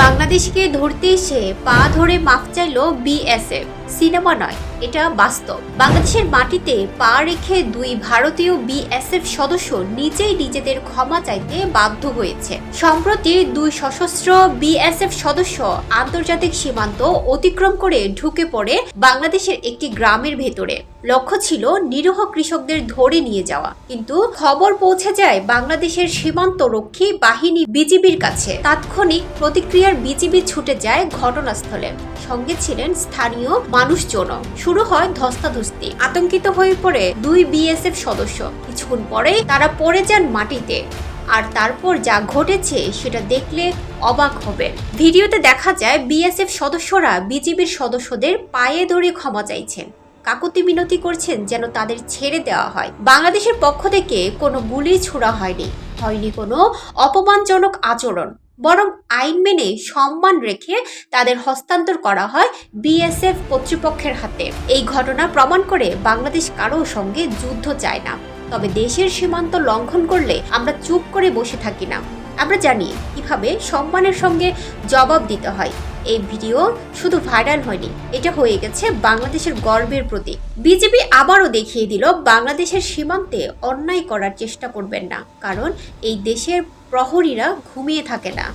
বাংলাদেশকে ধরতে এসে পা ধরে মাফ চাইল বিএসএফ। সিনেমা নয়, এটা বাস্তব। বাংলাদেশের মাটিতে পা রেখে দুই ভারতীয় বিএসএফ সদস্য নিজেই নিজেদের ক্ষমা চাইতে বাধ্য হয়েছে। সম্প্রতি দুই সশস্ত্র বিএসএফ সদস্য আন্তর্জাতিক সীমান্ত অতিক্রম করে ঢুকে পড়ে বাংলাদেশের একটি গ্রামের ভেতরে। লক্ষ্য ছিল নিরীহ কৃষকদের ধরে নিয়ে যাওয়া। কিন্তু খবর পৌঁছে যায় বাংলাদেশের সীমান্ত রক্ষী বাহিনী বিজিবির কাছে। তাৎক্ষণিক প্রতিক্রিয়ার বিজিবি ছুটে যায় ঘটনাস্থলে। সঙ্গে ছিলেন স্থানীয় মানুষজন শুরু হয় ধস্তাধস্তি। আতঙ্কিত হয়ে পড়ে দুই বিএসএফ সদস্য। কিছুক্ষণ পরেই তারা পড়ে যান মাটিতে। আর তারপর যা ঘটেছে সেটা দেখলে অবাক হবে ভিডিওতে দেখা যায় বিএসএফ সদস্যরা বিজিবির সদস্যদের পায়ে ধরে ক্ষমা চাইছেন। কাকুতি মিনতি করছেন যেন তাদের ছেড়ে দেওয়া হয়। বাংলাদেশের পক্ষ থেকে কোনো গুলি ছোড়া হয়নি। হয়নি কোনো অপমানজনক আচরণ, বরং আইন মেনে সম্মান রেখে তাদের হস্তান্তর করা হয় বিএসএফ কর্তৃপক্ষের হাতে। এই ঘটনা প্রমাণ করে বাংলাদেশ কারও সঙ্গে যুদ্ধ চায় না। তবে দেশের সীমান্ত লঙ্ঘন করলে আমরা চুপ করে বসে থাকি না। আমরা জানি কীভাবে সম্মানের সঙ্গে জবাব দিতে হয়। এই ভিডিও শুধু ভাইরাল হয়নি, এটা হয়ে গেছে বাংলাদেশের গর্বের প্রতীক। বিজেপি আবারও দেখিয়ে দিল, বাংলাদেশের সীমান্তে অন্যায় করার চেষ্টা করবেন না, কারণ এই দেশের প্রহরীরা ঘুমিয়ে থাকে না।